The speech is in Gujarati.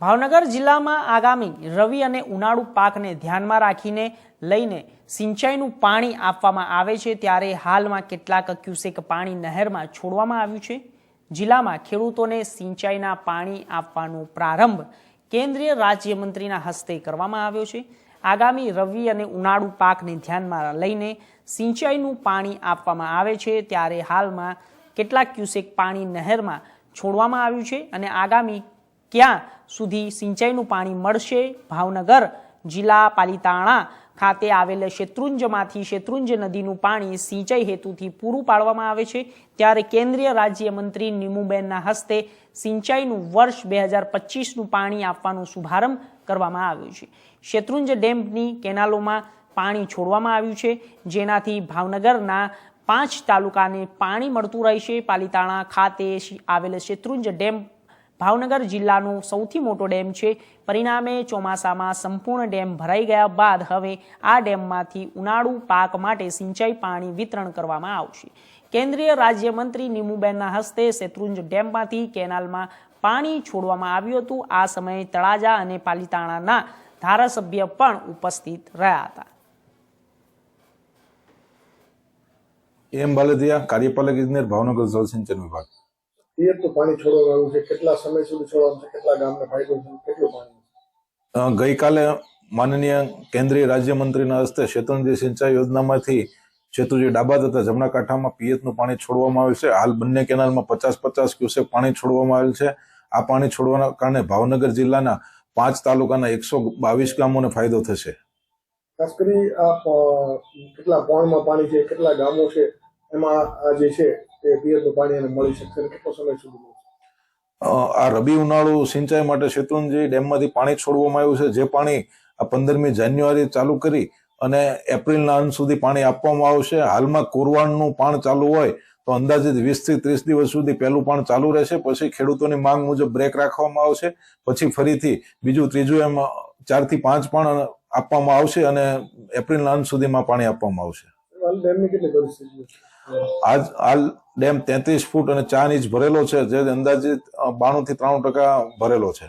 ભાવનગર જિલ્લામાં આગામી રવિ અને ઉનાળુ પાકને ધ્યાનમાં રાખીને લઈને સિંચાઈનું પાણી આપવામાં આવે છે, ત્યારે હાલમાં કેટલાક ક્યુસેક પાણી નહેરમાં છોડવામાં આવ્યું છે. જિલ્લામાં ખેડૂતોને સિંચાઈના પાણી આપવાનો પ્રારંભ કેન્દ્રીય રાજ્યમંત્રીના હસ્તે કરવામાં આવ્યો છે. આગામી રવિ અને ઉનાળુ પાકને ધ્યાનમાં લઈને સિંચાઈનું પાણી આપવામાં આવે છે, ત્યારે હાલમાં કેટલાક ક્યુસેક પાણી નહેરમાં છોડવામાં આવ્યું છે અને આગામી ક્યાં સુધી સિંચાઈનું પાણી મળશે? ભાવનગર જિલ્લા પાલિતાણા ખાતે આવેલ શેત્રુંજમાંથી શેત્રુંજ નદીનું પાણી સિંચાઈ હેતુથી પૂરું પાડવામાં આવે છે. ત્યારે કેન્દ્રીય રાજ્યમંત્રી નીમુબેનના હસ્તે સિંચાઈનું વર્ષ બે હજાર પચીસનું પાણી આપવાનો શુભારંભ કરવામાં આવ્યો છે. શેત્રુંજ ડેમની કેનાલોમાં પાણી છોડવામાં આવ્યું છે. જેનાથી ભાવનગરના પાંચ તાલુકાને પાણી મળતું રહેશે. પાલિતાણા ખાતે આવેલ શેત્રુંજ ડેમ ભાવનગર જિલ્લાનો સૌથી મોટો ડેમ છે. પરિણામે ચોમાસામાં સંપૂર્ણ ડેમ ભરાઈ ગયા બાદ હવે આ ડેમમાંથી ઉનાળુ પાક માટે સિંચાઈ પાણી વિતરણ કરવામાં આવશે. કેન્દ્રીય રાજ્યમંત્રી નીમુબેનના હસ્તે શેત્રુંજ ડેમમાંથી કેનાલમાં પાણી છોડવામાં આવ્યું હતું. આ સમયે તળાજા અને પાલિતાણાના ધારાસભ્ય પણ ઉપસ્થિત રહ્યા હતા. એમ બાલદિયા, કાર્યપાલક ઇજનેર, ભાવનગર જળસિંચન વિભાગ. પિયત તો પાણી છોડવાનું છે કેટલા સમય સુધી છોડવાનું છે કેટલા ગામને ફાયદો છે કેટલું પાણી ગઈકાલે માનનીય કેન્દ્રીય રાજ્યમંત્રીના હસ્તે શેતુંજી સિંચાઈ યોજનામાંથી શેતુજી ડાબા તથા જમણા કાંઠામાં પિયતનું પાણી છોડવામાં આવ્યું છે. હાલ બંને કેનાલમાં પચાસ પચાસ ક્યુસેક પાણી છોડવામાં આવેલ છે. આ પાણી છોડવાના કારણે ભાવનગર જિલ્લાના પાંચ તાલુકાના એકસો બાવીસ ગામોને ફાયદો થશે. ખાસ કરી આ કેટલા પોણમાં પાણી છે કેટલા ગામો છે એમાં આ જે છે તે પિયતનું પાણી એને મળી શકશે કેટલો સમય સુધી આ રબી ઉનાળુ સિંચાઈ માટે શેત્રુંજી ડેમમાંથી પાણી છોડવામાં આવ્યું છે. જે પાણી આ પંદરમી જાન્યુઆરી ચાલુ કરી અને એપ્રિલના અંત સુધી પાણી આપવામાં આવશે. હાલમાં કોરવાણનું પાણ ચાલુ હોય તો અંદાજિત વીસથી ત્રીસ દિવસ સુધી પહેલું પાણ ચાલુ રહેશે. પછી ખેડૂતોની માંગ મુજબ બ્રેક રાખવામાં આવશે. પછી ફરીથી બીજું ત્રીજું એમ ચારથી પાંચ પાણ આપવામાં આવશે અને એપ્રિલના અંત સુધીમાં પાણી આપવામાં આવશે. હાલ ડેમની કેટલી પરિસ્થિતિ આજ હાલ ડેમ તેત્રીસ ફૂટ અને ચાર ઇંચ ભરેલો છે, જે અંદાજિત બાણું થી ત્રાણું ટકા ભરેલો છે.